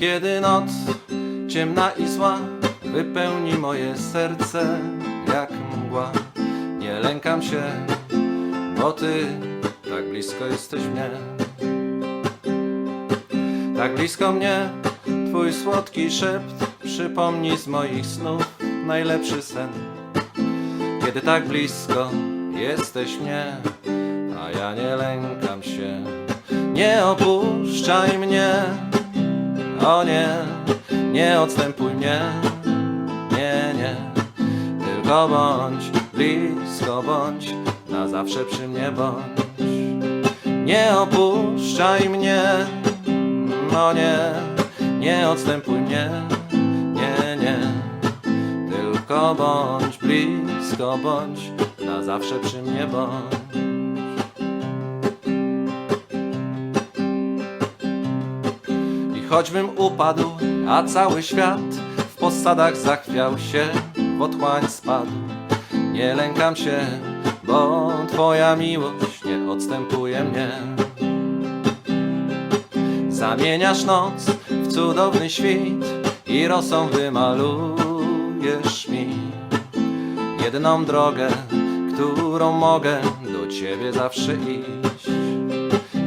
Kiedy noc ciemna i zła wypełni moje serce jak mgła, nie lękam się, bo ty tak blisko jesteś mnie. Tak blisko mnie, twój słodki szept przypomni z moich snów najlepszy sen. Kiedy tak blisko jesteś mnie, a ja nie lękam się. Nie opuszczaj mnie, o nie, nie odstępuj mnie, nie, nie. Tylko bądź blisko, bądź na zawsze przy mnie bądź. Nie opuszczaj mnie, no nie, nie odstępuj mnie, nie, nie. Tylko bądź blisko, bądź na zawsze przy mnie bądź. Choćbym upadł, a cały świat w posadach zachwiał się, w otchłań spadł. Nie lękam się, bo Twoja miłość nie odstępuje mnie. Zamieniasz noc w cudowny świt i rosą wymalujesz mi jedną drogę, którą mogę do Ciebie zawsze iść.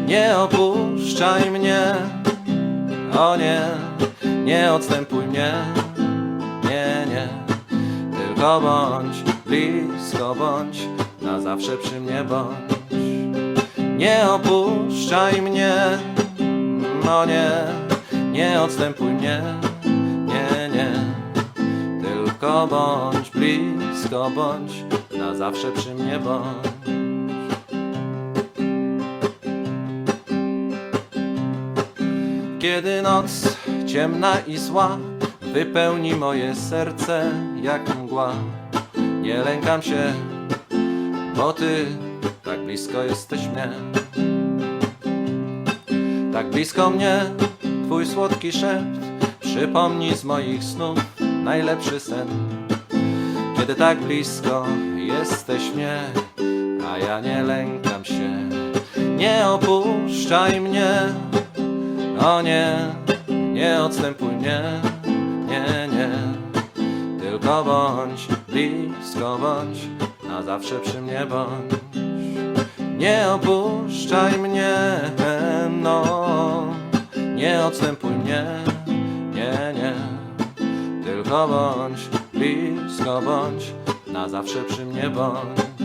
Nie opuszczaj mnie, o nie, nie odstępuj mnie, nie, nie, tylko bądź blisko, bądź na zawsze przy mnie bądź. Nie opuszczaj mnie, no nie, nie odstępuj mnie, nie, nie, tylko bądź blisko, bądź na zawsze przy mnie bądź. Kiedy noc ciemna i zła wypełni moje serce jak mgła, nie lękam się, bo ty tak blisko jesteś mnie. Tak blisko mnie twój słodki szept przypomni z moich snów najlepszy sen. Kiedy tak blisko jesteś mnie, a ja nie lękam się, nie opuszczaj mnie. O nie, nie odstępuj mnie, nie, nie, tylko bądź blisko, bądź na zawsze przy mnie bądź. Nie opuszczaj mnie, no, nie odstępuj mnie, nie, nie, tylko bądź blisko, bądź na zawsze przy mnie bądź.